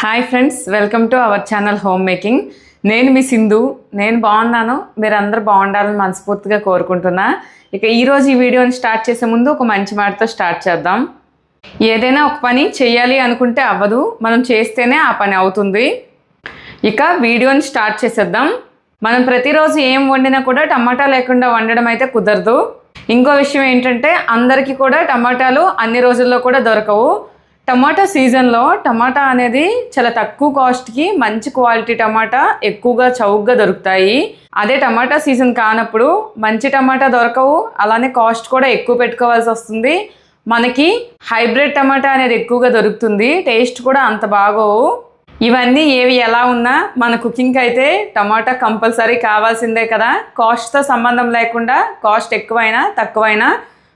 Hi friends welcome to our channel home making నేను మీ సింధు నేను బాగున్నాను మీరు అందరు బాగుండాలని మనస్ఫూర్తిగా కోరుకుంటున్నా. ఇక ఈరోజు ఈ వీడియోని స్టార్ట్ చేసే ముందు ఒక మంచి మాటతో స్టార్ట్ చేద్దాం. ఏదైనా ఒక పని చేయాలి అనుకుంటే అవ్వదు మనం చేస్తేనే ఆ పని అవుతుంది. ఇక వీడియోని స్టార్ట్ చేసేద్దాం. మనం ప్రతిరోజు ఏం వండినా కూడా టమాటా లేకుండా వండడం అయితే కుదరదు. ఇంకో విషయం ఏంటంటే అందరికీ కూడా టమాటాలు అన్ని రోజుల్లో కూడా దొరకవు. టమాటా సీజన్లో టమాటా అనేది చాలా తక్కువ కాస్ట్కి మంచి క్వాలిటీ టమాటా ఎక్కువగా చౌకగా దొరుకుతాయి. అదే టమాటా సీజన్ కానప్పుడు మంచి టమాటా దొరకవు అలానే కాస్ట్ కూడా ఎక్కువ పెట్టుకోవాల్సి వస్తుంది. మనకి హైబ్రిడ్ టమాటా అనేది ఎక్కువగా దొరుకుతుంది టేస్ట్ కూడా అంత బాగోవు. ఇవన్నీ ఏవి ఎలా ఉన్నా మన కుకింగ్కి అయితే టమాటా కంపల్సరీ కావాల్సిందే కదా. కాస్ట్తో సంబంధం లేకుండా కాస్ట్ ఎక్కువైనా తక్కువైనా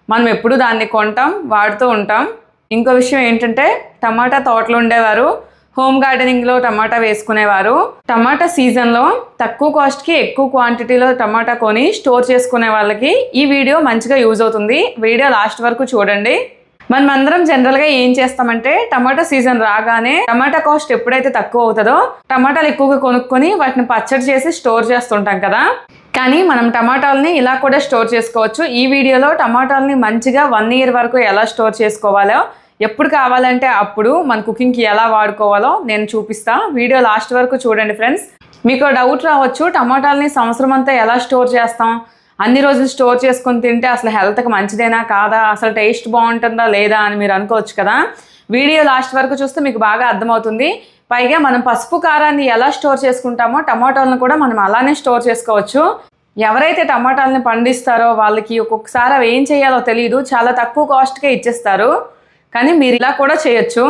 మనం ఎప్పుడు దాన్ని కొంటాం వాడుతూ ఉంటాం. ఇంకో విషయం ఏంటంటే టమాటా తోటలు ఉండేవారు హోమ్ గార్డెనింగ్లో టమాటా వేసుకునేవారు. టమాటా సీజన్లో తక్కువ కాస్ట్కి ఎక్కువ క్వాంటిటీలో టమాటా కొని స్టోర్ చేసుకునే వాళ్ళకి ఈ వీడియో మంచిగా యూజ్ అవుతుంది. వీడియో లాస్ట్ వరకు చూడండి. మనం అందరం జనరల్గా ఏం చేస్తామంటే టమాటా సీజన్ రాగానే టమాటా కాస్ట్ ఎప్పుడైతే తక్కువ అవుతుందో టమాటాలు ఎక్కువగా కొనుక్కొని వాటిని పచ్చడి చేసి స్టోర్ చేస్తుంటాం కదా. కానీ మనం టమాటాలని ఇలా కూడా స్టోర్ చేసుకోవచ్చు. ఈ వీడియోలో టమాటాలని మంచిగా వన్ ఇయర్ వరకు ఎలా స్టోర్ చేసుకోవాలో ఎప్పుడు కావాలంటే అప్పుడు మన కుకింగ్కి ఎలా వాడుకోవాలో నేను చూపిస్తా. వీడియో లాస్ట్ వరకు చూడండి ఫ్రెండ్స్. మీకు డౌట్ రావచ్చు టమాటాలని సంవత్సరం అంతా ఎలా స్టోర్ చేస్తాం? అన్ని రోజులు స్టోర్ చేసుకొని తింటే అసలు హెల్త్కి మంచిదేనా కాదా? అసలు టేస్ట్ బాగుంటుందా లేదా అని మీరు అనుకోవచ్చు కదా? వీడియో లాస్ట్ వరకు చూస్తే మీకు బాగా అర్థమవుతుంది. పైగా మనం పసుపు కారాన్ని ఎలా స్టోర్ చేసుకుంటామో టమాటాలను కూడా మనం అలానే స్టోర్ చేసుకోవచ్చు. ఎవరైతే టమాటాలని పండిస్తారో వాళ్ళకి ఒక్కొక్కసారి అవి ఏం చేయాలో తెలియదు చాలా తక్కువ కాస్ట్కే ఇచ్చేస్తారు. కానీ మీరు ఇలా కూడా చేయొచ్చు.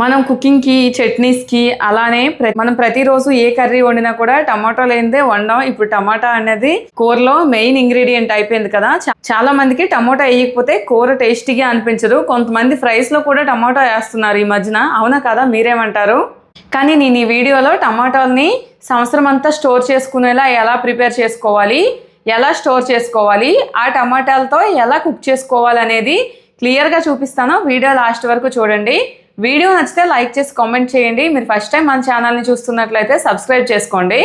మనం కుకింగ్కి చట్నీస్కి అలానే మనం ప్రతిరోజు ఏ కర్రీ వండినా కూడా టమాటో లేనిదే వండాం ఇప్పుడు టమాటా అనేది కూరలో మెయిన్ ఇంగ్రీడియంట్ అయిపోయింది కదా. చాలా మందికి టమాటా వేయకపోతే కూర టేస్టీగా అనిపించదు. కొంతమంది ఫ్రైస్లో కూడా టమాటా వేస్తున్నారు ఈ మధ్యన. అవునా కదా? మీరేమంటారు? కానీ నేను ఈ వీడియోలో టమాటాలని సంవత్సరం అంతా స్టోర్ చేసుకునేలా ఎలా ప్రిపేర్ చేసుకోవాలి ఎలా స్టోర్ చేసుకోవాలి ఆ టమాటాలతో ఎలా కుక్ చేసుకోవాలి అనేది క్లియర్గా చూపిస్తాను. వీడియో లాస్ట్ వరకు చూడండి. వీడియో నచ్చితే లైక్ చేసి కామెంట్ చేయండి. మీరు ఫస్ట్ టైం మన ఛానల్ని చూస్తున్నట్లయితే సబ్స్క్రైబ్ చేసుకోండి.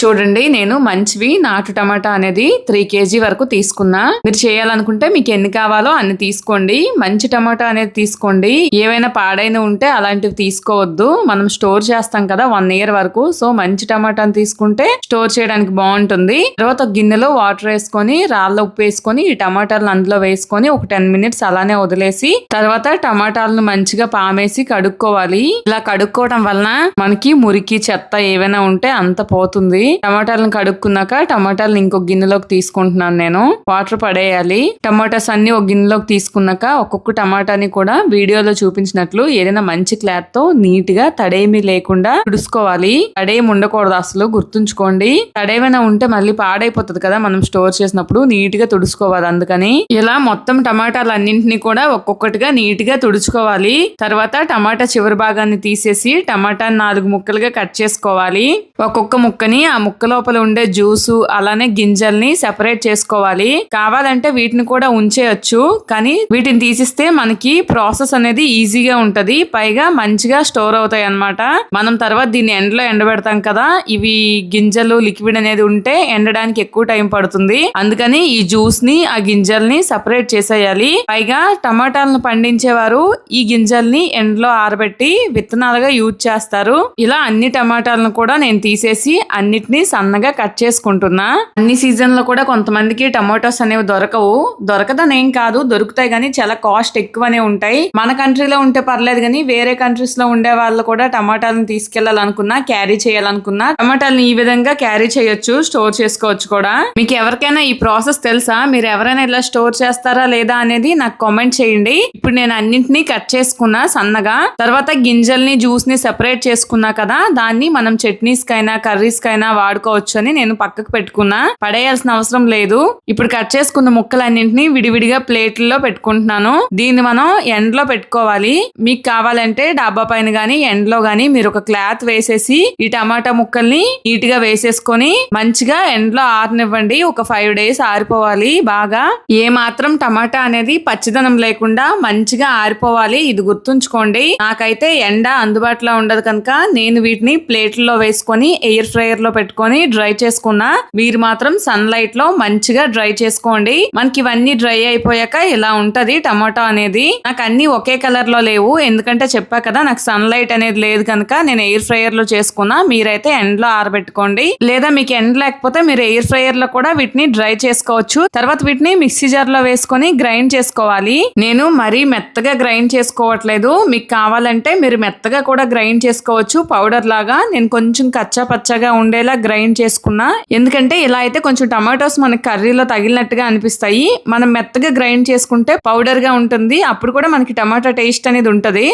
చూడండి నేను మంచివి నాటు టమాటా అనేది త్రీ కేజీ వరకు తీసుకున్నా. మీరు చేయాలనుకుంటే మీకు ఎన్ని కావాలో అన్ని తీసుకోండి. మంచి టమాటా అనేది తీసుకోండి. ఏవైనా పాడైన ఉంటే అలాంటివి తీసుకోవద్దు. మనం స్టోర్ చేస్తాం కదా వన్ ఇయర్ వరకు. సో మంచి టమాటాని తీసుకుంటే స్టోర్ చేయడానికి బాగుంటుంది. తర్వాత గిన్నెలో వాటర్ వేసుకొని రాళ్ళ ఉప్పు వేసుకొని ఈ టమాటాలను అందులో వేసుకొని ఒక టెన్ మినిట్స్ అలానే వదిలేసి తర్వాత టమాటాలను మంచిగా పామేసి కడుక్కోవాలి. ఇలా కడుక్కోవడం వలన మనకి మురికి చెత్త ఏవైనా ఉంటే అంత పోతుంది. టమాటాలను కడుక్కున్నాక టమాటాలను ఇంకొక గిన్నెలోకి తీసుకుంటున్నాను నేను. వాటర్ పడేయాలి. టమాటాస్ అన్ని ఒక గిన్నెలోకి తీసుకున్నాక ఒక్కొక్క టమాటాని కూడా వీడియోలో చూపించినట్లు ఏదైనా మంచి క్లాత్తో నీట్గా తడేమి లేకుండా తుడుచుకోవాలి. తడేమి ఉండకూడదు అసలు గుర్తుంచుకోండి. తడేమైనా ఉంటే మళ్ళీ పాడైపోతుంది కదా మనం స్టోర్ చేసినప్పుడు నీట్గా తుడుచుకోవాలి అందుకని. ఇలా మొత్తం టమాటాలు అన్నింటినీ కూడా ఒక్కొక్కటిగా నీట్గా తుడుచుకోవాలి. తర్వాత టమాటా చివరి భాగాన్ని తీసేసి టమాటా నాలుగు ముక్కలుగా కట్ చేసుకోవాలి. ఒక్కొక్క ముక్కని ఆ ఆ ముక్క లోపల ఉండే జ్యూసు అలానే గింజల్ని సెపరేట్ చేసుకోవాలి. కావాలంటే వీటిని కూడా ఉంచేయచ్చు. కానీ వీటిని తీసిస్తే మనకి ప్రాసెస్ అనేది ఈజీగా ఉంటది. పైగా మంచిగా స్టోర్ అవుతాయి అన్నమాట. మనం తర్వాత దీన్ని ఎండలో ఎండబెడతాం కదా ఇవి గింజలు లిక్విడ్ అనేది ఉంటే ఎండడానికి ఎక్కువ టైం పడుతుంది. అందుకని ఈ జ్యూస్ని ఆ గింజల్ని సపరేట్ చేసేయాలి. పైగా టమాటాలను పండించేవారు ఈ గింజల్ని ఎండలో ఆరబెట్టి విత్తనాలుగా యూజ్ చేస్తారు. ఇలా అన్ని టమాటాలను కూడా నేను తీసేసి అన్నిటి అన్నిటినీ సన్నగా కట్ చేసుకుంటున్నా. అన్ని సీజన్లో కూడా కొంతమందికి టమాటోస్ అనేవి దొరకవు. దొరకదని ఏం కాదు. దొరుకుతాయి కానీ చాలా కాస్ట్ ఎక్కువనే ఉంటాయి. మన కంట్రీలో ఉంటే పర్లేదు కానీ వేరే కంట్రీస్లో ఉండే వాళ్ళు కూడా టమాటాలను తీసుకెళ్ళాలనుకున్నా క్యారీ చేయాలనుకున్నా టమాటాలను ఈ విధంగా క్యారీ చేయొచ్చు స్టోర్ చేసుకోవచ్చు కూడా. మీకు ఎవరికైనా ఈ ప్రాసెస్ తెలుసా? మీరు ఎవరైనా ఇలా స్టోర్ చేస్తారా లేదా అనేది నాకు కామెంట్ చేయండి. ఇప్పుడు నేను అన్నింటినీ కట్ చేసుకున్నా సన్నగా. తర్వాత గింజల్ని జ్యూస్ని సెపరేట్ చేసుకున్నా కదా దాన్ని మనం చట్నీస్ కైనా కర్రీస్ కైనా వాడుకోవచ్చు అని నేను పక్కకు పెట్టుకున్నా. పడేయాల్సిన అవసరం లేదు. ఇప్పుడు కట్ చేసుకున్న ముక్కలన్నింటినీ విడివిడిగా ప్లేట్లలో పెట్టుకుంటున్నాను. దీన్ని మనం ఎండలో పెట్టుకోవాలి. మీకు కావాలంటే డాబా పైన గానీ ఎండలో గానీ మీరు ఒక క్లాత్ వేసేసి ఈ టమాటా ముక్కల్ని నీట్గా వేసేసుకొని మంచిగా ఎండలో ఆరనివ్వండి. ఒక ఫైవ్ డేస్ ఆరిపోవాలి బాగా. ఏ మాత్రం టమాటా అనేది పచ్చిదనం లేకుండా మంచిగా ఆరిపోవాలి. ఇది గుర్తుంచుకోండి. నాకైతే ఎండ అందుబాటులో ఉండదు కనుక నేను వీటిని ప్లేట్లలో వేసుకొని ఎయిర్ ఫ్రైయర్లో పెట్టుకొని డ్రై చేసుకున్నా మీరు మాత్రం సన్ లైట్లో మంచిగా డ్రై చేసుకోండి. మనకి ఇవన్నీ డ్రై అయిపోయాక ఇలా ఉంటది టమాటో అనేది? నాకు అన్ని ఒకే కలర్లో లేవు. ఎందుకంటే చెప్పా కదా నాకు సన్ లైట్ అనేది లేదు కనుక నేను ఎయిర్ ఫ్రైయర్లో చేసుకున్నా మీరైతే ఎండలో ఆరబెట్టుకోండి. లేదా మీకు ఎండ లేకపోతే మీరు ఎయిర్ ఫ్రైయర్లో కూడా వీటిని డ్రై చేసుకోవచ్చు. తర్వాత వీటిని మిక్సీ జార్లో వేసుకొని గ్రైండ్ చేసుకోవాలి. నేను మరీ మెత్తగా గ్రైండ్ చేసుకోవట్లేదు. మీకు కావాలంటే మీరు మెత్తగా కూడా గ్రైండ్ చేసుకోవచ్చు. పౌడర్ లాగా నేను కొంచెం కచ్చా పచ్చగా ఉండేలా గ్రైండ్ చేసుకున్నా. ఎందుకంటే ఇలా అయితే కొంచెం టమాటోస్ మనకి కర్రీలో తగిలినట్టుగా అనిపిస్తాయి. మనం మెత్తగా గ్రైండ్ చేసుకుంటే పౌడర్గా ఉంటుంది. అప్పుడు కూడా మనకి టమాటా టేస్ట్ అనేది ఉంటుంది.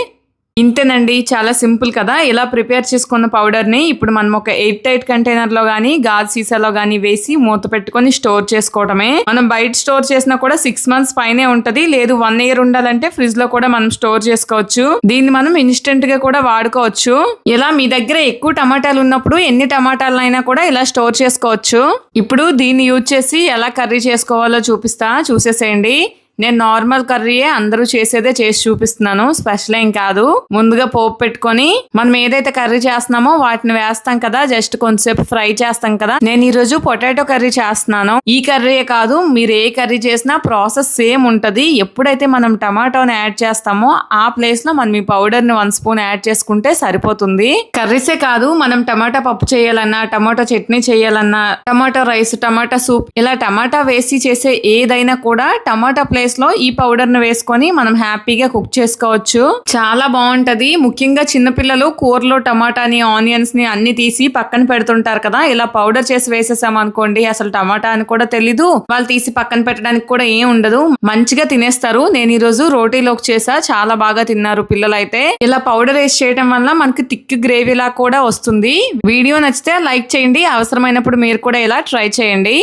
ఇంతేనండి చాలా సింపుల్ కదా. ఇలా ప్రిపేర్ చేసుకున్న పౌడర్ని ఇప్పుడు మనం ఒక ఎయిట్ టైట్ కంటైనర్లో కానీ గాజు సీసాలో కానీ వేసి మూత పెట్టుకొని స్టోర్ చేసుకోవడమే మనం బయట స్టోర్ చేసినా కూడా సిక్స్ మంత్స్ పైనే ఉంటది. లేదు వన్ ఇయర్ ఉండాలంటే ఫ్రిడ్జ్లో కూడా మనం స్టోర్ చేసుకోవచ్చు. దీన్ని మనం ఇన్స్టెంట్గా కూడా వాడుకోవచ్చు. ఇలా మీ దగ్గర ఎక్కువ టమాటాలు ఉన్నప్పుడు ఎన్ని టమాటాలైనా కూడా ఇలా స్టోర్ చేసుకోవచ్చు. ఇప్పుడు దీన్ని యూజ్ చేసి ఎలా కర్రీ చేసుకోవాలో చూపిస్తా చూసేసేయండి. నేను నార్మల్ కర్రీయే అందరూ చేసేదే చేసి చూపిస్తున్నాను. స్పెషల్ ఏం కాదు. ముందుగా పోపు పెట్టుకొని మనం ఏదైతే కర్రీ చేస్తున్నామో వాటిని వేస్తాం కదా జస్ట్ కొంతసేపు ఫ్రై చేస్తాం కదా. నేను ఈ రోజు పొటాటో కర్రీ చేస్తున్నాను. ఈ కర్రీయే కాదు మీరు ఏ కర్రీ చేసినా ప్రాసెస్ సేమ్ ఉంటది. ఎప్పుడైతే మనం టమాటోని యాడ్ చేస్తామో ఆ ప్లేస్లో మనం ఈ పౌడర్ని వన్ స్పూన్ యాడ్ చేసుకుంటే సరిపోతుంది. కర్రీసే కాదు మనం టమాటా పప్పు చేయాలన్నా టమాటో చట్నీ చేయాలన్నా టమాటో రైస్ టమాటా సూప్ ఇలా టమాటా వేసి చేసే ఏదైనా కూడా టమాటా ప్లేస్ లో ఈ పౌడర్ని వేసుకొని మనం హ్యాపీగా కుక్ చేసుకోవచ్చు. చాలా బాగుంటది. ముఖ్యంగా చిన్నపిల్లలు కూరలో టమాటాని ఆనియన్స్ని అన్ని తీసి పక్కన పెడుతుంటారు కదా. ఇలా పౌడర్ చేసి వేసేసాం అనుకోండి అసలు టమాటా అని కూడా తెలీదు. వాళ్ళు తీసి పక్కన పెట్టడానికి కూడా ఏం ఉండదు. మంచిగా తినేస్తారు. నేను ఈ రోజు రోటీలోకి చేసా. చాలా బాగా తిన్నారు పిల్లలైతే. ఇలా పౌడర్ వేసి చేయడం వల్ల మనకి థిక్ గ్రేవీలా కూడా వస్తుంది. వీడియో నచ్చితే లైక్ చేయండి. అవసరమైనప్పుడు మీరు కూడా ఇలా ట్రై చేయండి.